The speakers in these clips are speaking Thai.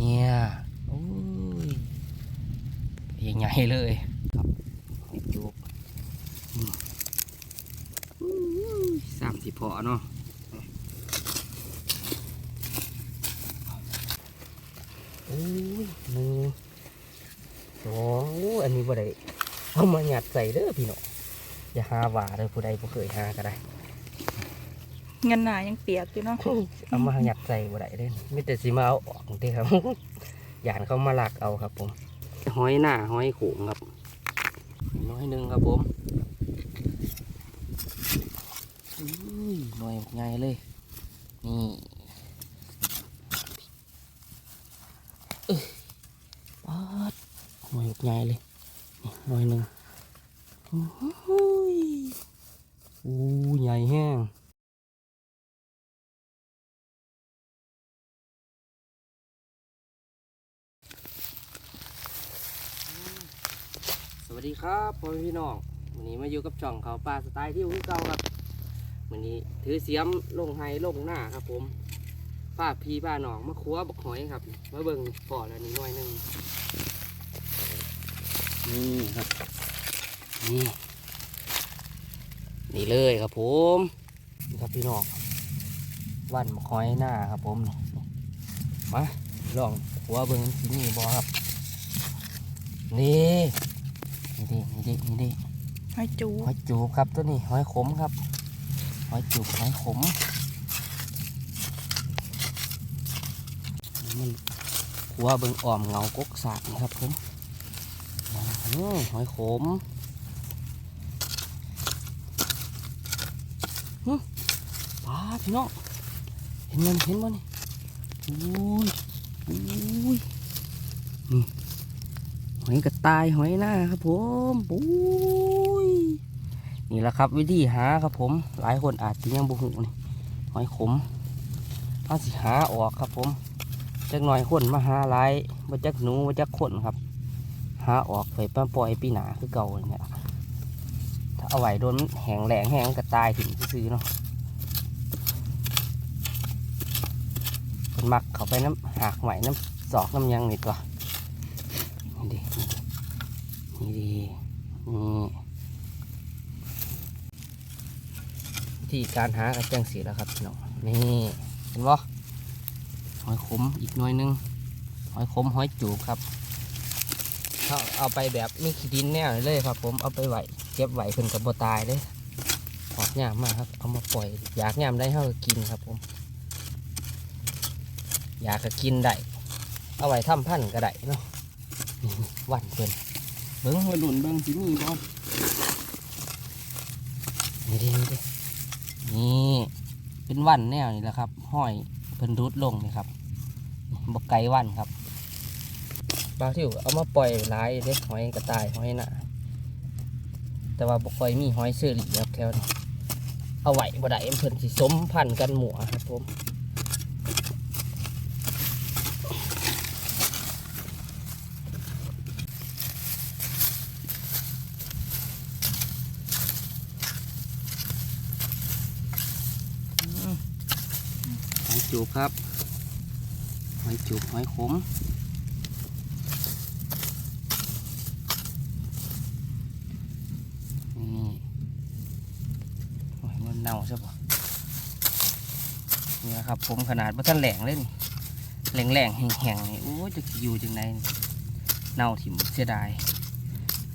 เนี่ยโอ้ยใหญ่ๆเลยครับเห็ดจุกอืมอู้ยสามสิบพอเนาะโอ้ยหนึ่งสองโอ้ยอันนี้บ่ได้เอามาหยัดใส่เด้อพี่น้องอย่าหาว่าเด้อผู้ใดบ่เคยหาก็ได้ เงินหนายังเปียกอยู่เนาะเอามาหยัดใส่บ่ได้เด้ไม่แต่สิมาเอาออกเด้ครับยานเขามาลักเอาครับผมหอยหน้าหอยโขงครับน้อยหนึ่งครับผมอุ้ยหน่อยใหญ่เลยนี่เอ้ยปาดหน่อยใหญ่เลยนี่หน่อยหนึ่งอุ้ยอู้ใหญ่แห้ง ดีครับพ่อแม่พี่น้องวันนี้มาอยู่กับช่องเขาวปลาสไตล์ที่อุ้งเก่าครับวันนี้ถือเสียมลงไฮลงหน้าครับ ผมป้าพีป้าหนองมาคัวบักหอยครับมาเบิ่งปอแล้วนี่หน่อยหนึงนี่ครับนี่นี่เลยครับผมนี่ครับพี่น้องวันบักหอยหน้าครับ ผมนี่นี่มาลองคัวเบิ่งที่นี่บอครับ นี่ นี่ดินี่ดินี่ดิให้จูหอยจูบครับตัวนี้หอยขมครับหอยจูบหอยขมมันหัวเบิ่งอ่อมเงากกสากนี่ครับผมอื้อหอยขมหึปลาพี่น้องเห็นมันเห็นมันนี่อุ้ยอุ้ยนี่ห อยกระต่ายหอยหน้าครับผมปุ้ยนี่แหละครับ วิธีหาครับผม หลายคนอาจจะยังบุหูนี่หอยขมเอาสิหาออกครับผมจักหน่อยคนมาหาหลายมาจักหนูมาจักคนครับ หาออกไปป้าปล่อยปีหนาคือเก่าเนี่ยถ้าเอาไหว้โดนแหงแหลงแหงกระต่ายถึงซื้อเนาะคนมักเขาไปน้ำหักไหวน้ำสอกน้ำยังนี่ตัว นี่ดินี่ดินี่วิธีการหากระแจ้งสีแล้วครับพี่น้องนี่เห็นบ่หอยขมอีกหน่อยหนึงหอยขมหอยจูบครับเขาเอาไปแบบมีขี้ดินแน่เลยครับ ผมเอาไปไหวเก็บไหวเพิ่นกับบ่ตายเลยหอกยามมากครับเอามาปล่อย อยากยามได้เฮาก็กินครับผมอยากก็กินได้เอาไว้ทำพันธุ์ก็ได้เนาะ นี่วันเพิ่นเบิ้งมาหลุนเบิ้งสิมีบ่นี่ดินี่ดินี่เป็นวันแนวนี่แหละครับห้อยเพิ่นรุดลงนี่ครับบกไก่วันครับบางที่เอามาปล่อยหลายเด็กหอยกระต่ายหอยหน้าแต่ว่าบกค่อยมีหอยเสื้อหลีครับแถวนี้เอาไว้บ่ได้เพิ่นสิสมพันธุ์กันหมัวครับผม หอย จูบครับหอยจูบหอยขมนี่โอ้ยมันเน่าใช่ปะนี่นะครับผมขนาดว่าท่านแหลงเลยนี่แหลงแหลงๆแห้งๆนี่โอ้จะอยู่จังไงเน่าถิ่มเสียดาย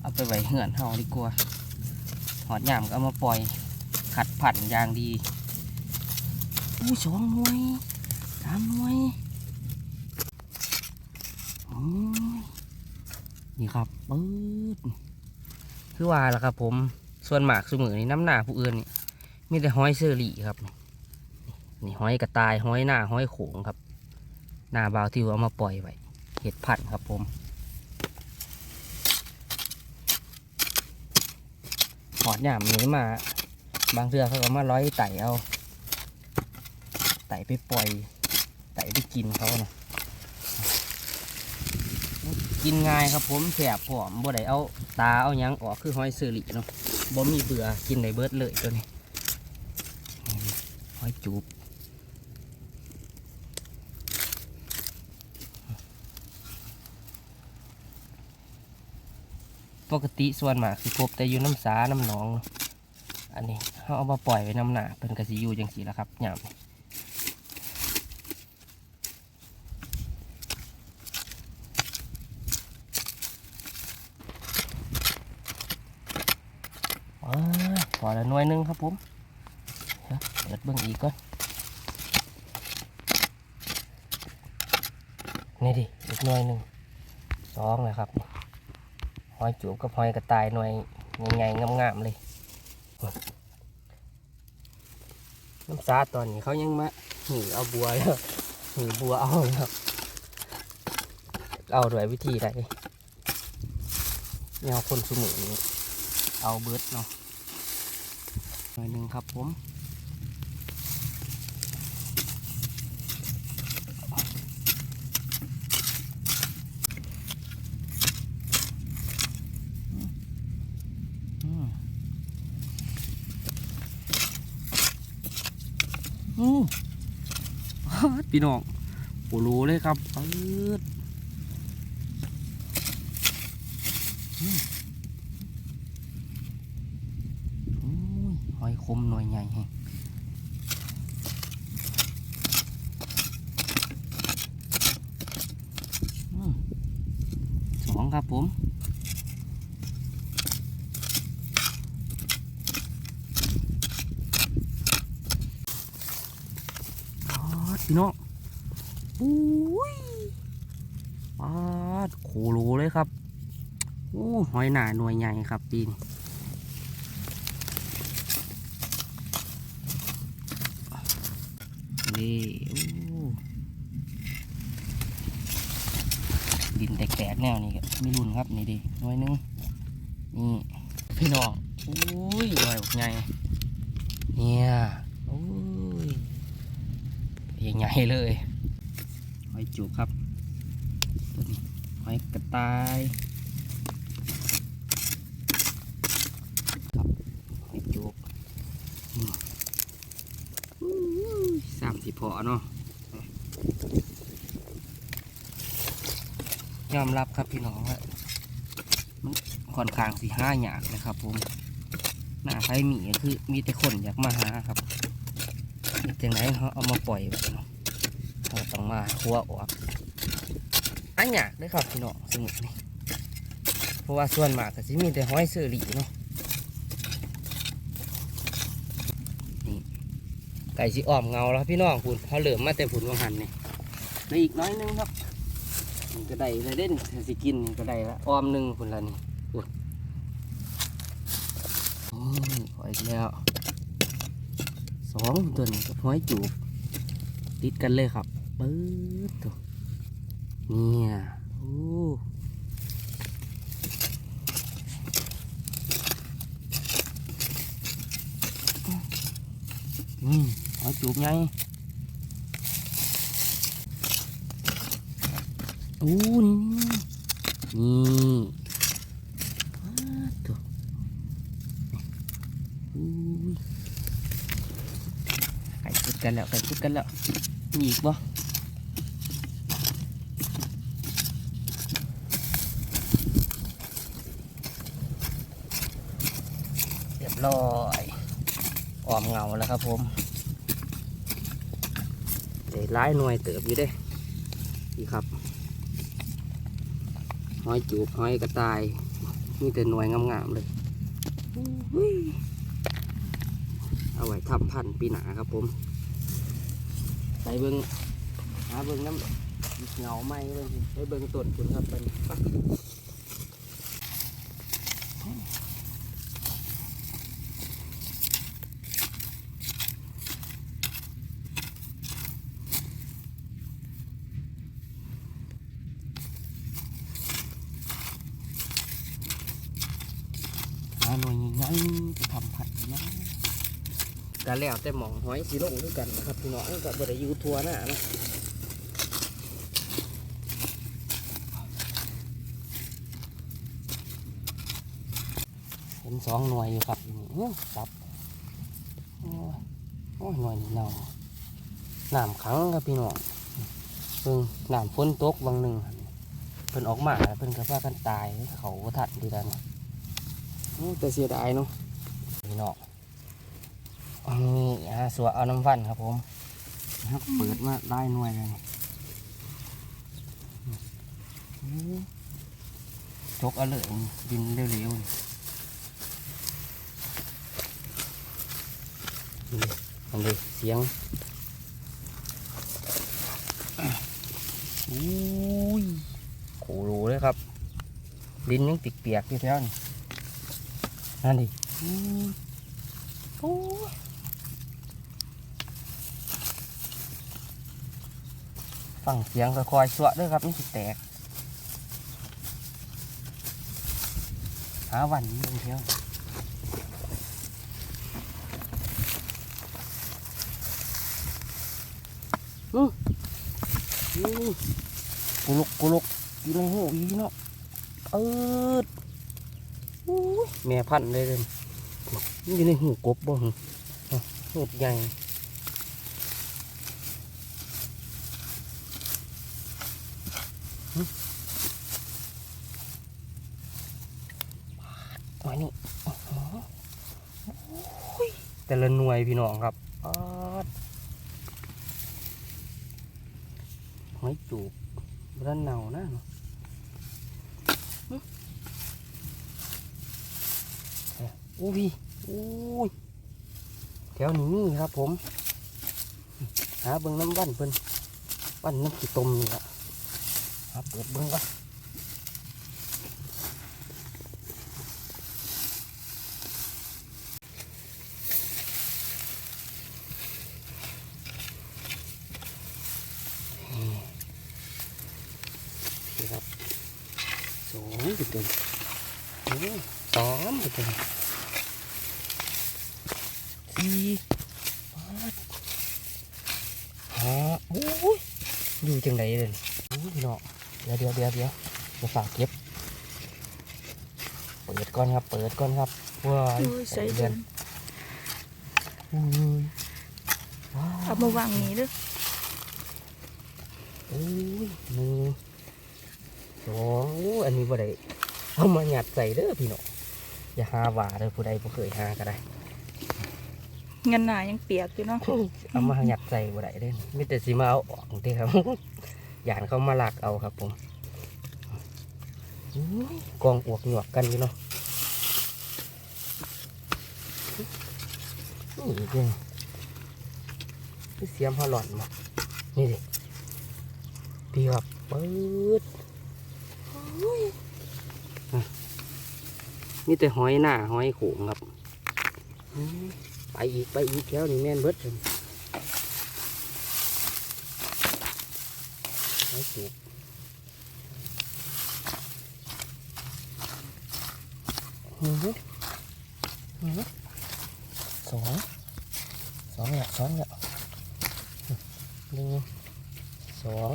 เอาไปไว้เหื่อนเฮาดีกว่าหอดยามก็เอามาปล่อยขัดผันอย่างดี อู้สองหน่วยสามหน่วยโอ้ยนี่ครับปื๊ดคือว่าล่ะครับ ผมส่วนหมากสมือนี่น้ำหนาผู้อื่นนี่มีแต่ห้อยเซอรี่ครับนี่ห้อยกระต่ายห้อยหน้าห้อยโขงครับ หน้าบาวที่เอามาปล่อยไว้เห็ดพันครับผมหอดหยามนี้มา บางเทือเขาก็มาร้อยไต่เอา ไต่ไปปล่อย ไต่ไปกินเขานะกินง่ายครับผมแสบผอมบ่ได้เอาตาเอายังออกคือหอยซื้อหลีเนาะบ่มีเบื่อกินได้เบิดเลยตัวนี้หอยจูบปกติส่วนมากคือพบแต่อยู่น้ำสาน้ำหนอง อันนี้เขาเอามาปล่อยไว้น้ำหนาเป็นกระสีอยู่จังสีแล้วครับหยาม อล้วหน่วยหนึงครับผมเดี๋ยวเปิดเบิ่งอีกก่อนนี่ดิอีกหน่วยหนึ่งสองนะครับหอยจูบกับหอยกระต่ายหน่วยใหญ่ๆงามๆเลยน้ำซาตอนนี้เขายังมาหือเอาบัวแล้วหือบัวเอาแล้วเอาด้วยวิธีใดแนวคนสมุนเอาเบิร์ดเนาะ หน่อยหนึ่งครับผมอืมอืมพี่น้องโอ้รู้เลยครับปืดอืมโอ้ยหอย คมหน่อยใหญ่แฮงสองครับผมปาดพี่น้องอุ้ยปาดโคโลเลยครับ โอ้หอยหนาหน่วยใหญ่ครับปีนี้ นี่ดินแตกๆแนวนี้ก็มีรุ่นครับนี่ดิน่วยนึงนี่พี่น้องอุ้ยหน่วยบักใหญ่เนี่ยโอ้ยใหญ่ๆเลยหอยจูบครับตัวนี้หอยกระต่ายครับหอยจูบอืมอู้ย สามสิพอเนาะยอมรับครับพี่น้องว่ามันค่อนข้างสีห้าหยากเลยครับผมหน้าไฟหมีคือมีแต่คนอยากมาหาครับจังไหนเขาเอามาปล่อยเราต้องมาคัวออกอันหยากเลยครับพี่น้องสมุดนี่เพราะว่าส่วนมากก็สิมีแต่ห้อยเสือหลีเนาะ ไก่สิอ้อมเงาแล้วพี่น้องคุณเขาเหลือมมาแต่ผุนวังหันนี่เลืออีกน้อยนึงครับนี่ก็ได้เลยเด่นสิกินนี่ก็ได้ละอ้อมหนึ่งคุณละนี่คุณโอ้ยพออีกแล้วสองตัวนี้กับห้อยจูบติดกันเลยครับปื๊ดตัวเนี่ยโอ้นี่ห้ อยจูบไงโอ้นี่นี่าวตัวอุ้ไก่พุดกันแล้วไก่พุดกันแล้วมีอีกบ่เรียบร้อยออมเงาแล้วครับผม เดี๋ยวร้ายหน่วยเติบอยู่เด้นี่ครับห้อยจูบห้อยกระต่ายมีแต่หน่วยงามๆเลยเอาไว้ทำพันธุ์ปีหนาครับผมไปเบิ้งหาเบิ้งน้ำเงาไหมเบิ้งสิไปเบิ้งต้นคุณครับเป็นไปหาหน่วยใหญ่ๆจะทำพันธุ์นะ ก็ แล้วแต่หมองหอยสีลงด้วยกันนะครับพี่น้องก็บบริยูทัวหน้านะเห็นสองหน่วยอยู่ครับนี่อื้อซับโอ้ยหน่วยนี่เน่าน้ำขังครับพี่น้องเพิ่งน้ำฝนตกบางหนึ่งเพิ่นออกมาเพิ่นก็พากันตายเขาทัดดีดันโอ้แต่เสียดายเนาะพี่น้อง นนี้ฮะสัวเอาน้ำฟันครับผมนะครับเปิดมาได้หน่วยเลยจกเอาเลยดินเร็วๆนี่นี่อันนี้เสียงอุ้ยโขรูเลยครับ ดินยังติดเปียกอยู่แถวนี่นั่นดิโอ้ ฟังเสียงค่อยๆสวะเด้วยครับมันสิแตก หาวันนี้เที่ยวอืมอืมกุลุกกุลุกอยู่ในหูอีเนาะเอิดอู้ยแม่พันธุ์เลยเลยมันอยู่ในหูกบบ่หึอะหูใหญ่ หึไว้นี่อื้อหือโอ้ยแต่ละหน่วยพี่น้องครับหอยจูบร้านเนานะเนาะอู้พี่อู้ยแถวนี้มีครับผม หาเบิ้งน้ำวันเพิ่นวันน้ำขี้ตมนี่ละ หาเปิดเบิ้งก่อนนี่ครับสองจุด เต็มโอ้ยสามจุดเต็มสี่ปัดหาโอ้ยอยู่จังไดเลยโอ้ยพี่น้องเดี๋ยวเดี๋ยวเดี๋ยวเดี๋ยวจะฝากเก็บ เปิดก่อนครับ เปิดก่อนครับว้ายอุ้ยใส่เดินอุ้ยว้าเอามาวางนี้เด้อโอ้ยหนึ่งสองโอ้ยอันนี้บ่ได้เอามาหยัดใส่เด้อพี่น้องอย่าหาว่าเด้อผู้ใดบ่เคยหาก็ได้เงินหนายังเปียกอยู่เนาะเอามาหยัดใส่บ่ได้เด้ไมแต่สิมาเอาออกเด้ครับห ยานเขามาหลักเอาครับผมกองอวกหยวกกันอยู่เนาะนี่เด้นี่เสียมพอหล่อนมานี่ดิพี่ครับเปิดนี่แต่หอยหน้าหอยโขงครับ ไปอีกไปอีกแล้วนี่แม่นเบิดเลย หอยจูบหือหือสองสองเนี่ยสองเนี่ยหนึ่งสอง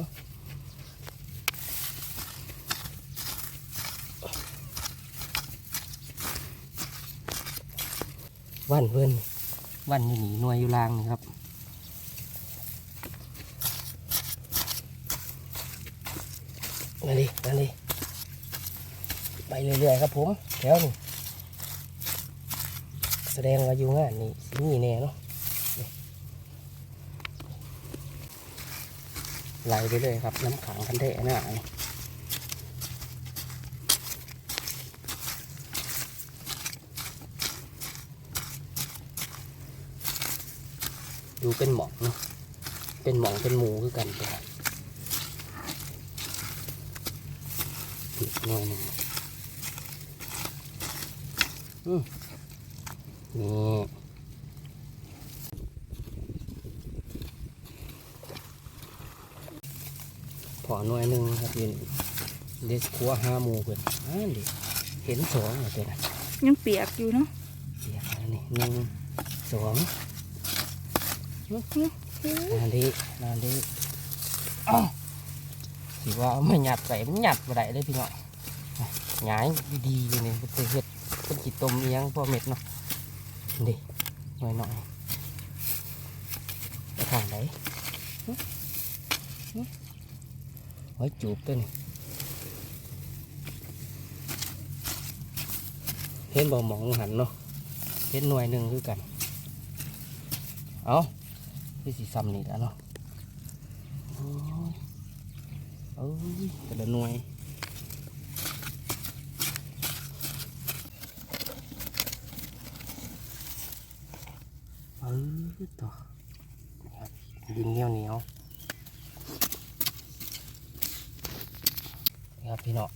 วันเพิ่นวันอยู่หนีหน่วยอยู่ล่างนี่ครับ มาดิมาดิไปเรื่อยๆครับผมแถวนี่แสดงว่าอยู่งานนี่สิมีแน่เนาะไหลไปเลยครับน้ำขังคันเทะหน้านี่ดูเป็นหมองเนาะเป็นหมองเป็นหมูคือกันตัวอีก หน่อยหนึงอืมนี่พอหน่วยหนึ่งครับยืนเดสคัวห้าหมูเพื่อนอ่าดิเห็นสองเหรอเจ้านะยังเปียกอยู่เนาะเสียแล้วนี่หนึ่งสองอื้อหือนาดีนาดีอ้าวสิว่าเอาไม่หยัดใส่มันหยัดบ่ได้เลยพี่น้อง หงายดีๆอยู่นี่เป็นเห็ดเป็นจิตต้มเอียงพอเม็ดเนาะดิหน่อยหน่อยไปทางไหนไว้จูบตัวนี้เห็นบ่หมองหันเนาะเห็นหน่วยหนึ่งคือกัน เอาพี่สีซ้ำนี่แล้วเนาะโอ้ยเอ้ยแต่ละหน่วย ออตัวดินเหนียวเหนียวนี่ครับพี่เนาะ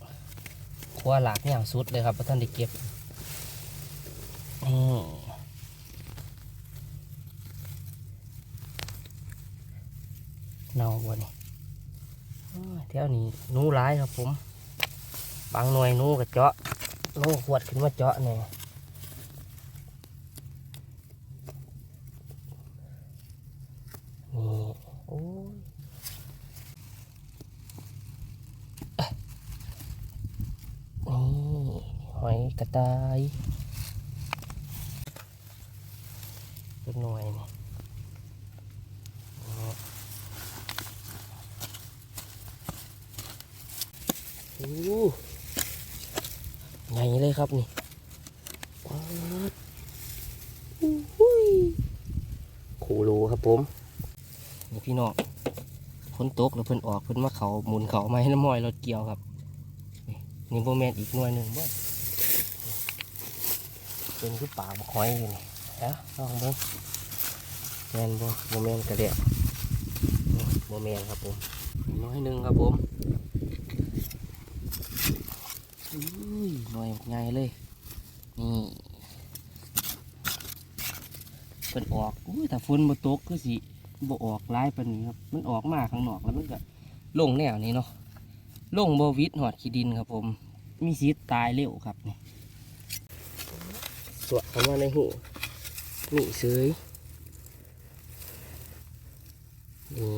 ขั้วหลากอย่างสุดเลยครับเพราะท่านได้เก็บนี่เนาบัวนี่อ้อแถวนี้นู้ร้ายครับผม บางหน่วยนู้กับเจาะนู้ขวดขึ้นมาเจาะเนี่ย นี่โอ้ยนี่หอย กระต่ายเป็นหน่วยนี่โอ้ใหญ่เลยครับนี่ว้าวอ้ยคูรูครับผม นี่พี่น้องฝนตกแล้วเพิ่นออกเพิ่นมาเขาหมุนเขาไม้น้ำมอยรถเกี่ยวครับ นี่นี่โบแมนอีกหน่วยหนึ่งบ่ เป็นคือปากบกหอยอยู่นี่เอ้าลองเบิ่งแมนบ่โบแมนกระเดียกโบแมนครับผมหน้อยหนึ่งครับผมอุ้ยหน่วยใหญ่เลยนี่เพิ่นออกอุ้ยถ้าฝนบ่ตกก็สิบ่ออกร้ายปานนี้ครับ มันออกมาข้างนอกแล้วมันก็ลงแนวนี้เนาะลงบวิดหอดขี้ดินครับผม มีสิทธิ์ตายเร็วครับนี่ สวดเข้ามาในหูนี่เสยนี่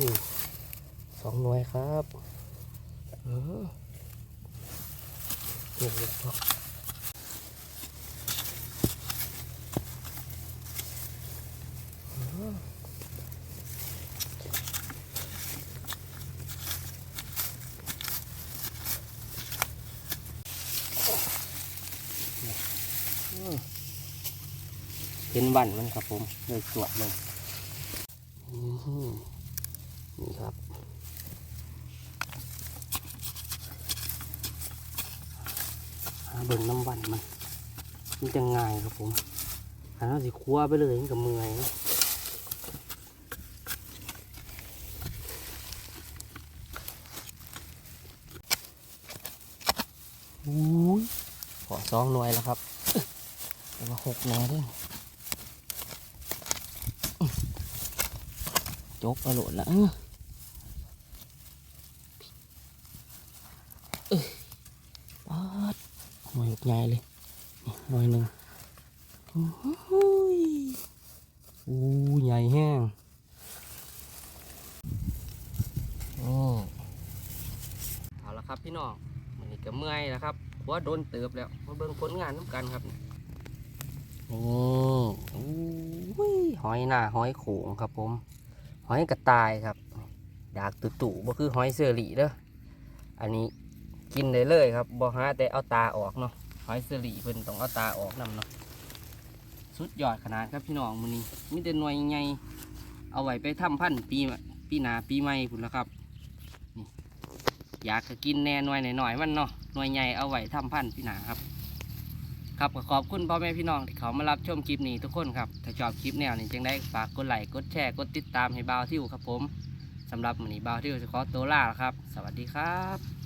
นี่สองหน่วยครับ เออโอ้โห เห็นบันมันครับผมเลยสวดเลยนี่ครับหาเบิ่งน้ำวันมันมันจะง่ายครับผมหาสิคว้าไปเลยกับเมื่อยนะอุ้ยขอสองหน่วยแล้วครับแต่ว่าหกหน่วยด้วย จกกระโหลดละเออเออปาดหน่วยใหญ่เลยหน่วยหนึ่งโอ้หยอู้ใหญ่แห้งโอ้เอาละครับพี่น้องมันนี้ก็เมื่อยแล้วครับเพราะว่าโดนเติบแล้วมาเบิ่งผลงานน้ำกันครับนี่อู้ยหอยหน้าหอยโขงครับผม หอยกระต่ายครับดากตุ่ๆบ่คือหอยเสือหลีเด้ออันนี้กินได้เลยครับบ่ฮะแต่เอาตาออกเนาะหอยเสลีเพิ่นต้องเอาตาออกนำเนาะสุดยอดขนาดครับพี่น้องมื้อนี้มีแต่หน่วยใหญ่เอาไว้ไปทำพันธุ์ปีปีหนาปีใหม่พุ่นละครับอยากกินแน่หน่วยหน่อยๆมันเนาะหน่วยใหญ่เอาไว้ทำพันธุ์ปีหนาครับ ครับขอบคุณพ่อแม่พี่น้องที่เขามารับชมคลิปนี้ทุกคนครับ ถ้าชอบคลิปแนวนี้จึงได้ฝากกดไลค์กดแชร์กดติดตามให้บ่าวทิวครับผมสำหรับมื้อนี้บ่าวทิวจะขอตัวลาแล้วครับ สวัสดีครับ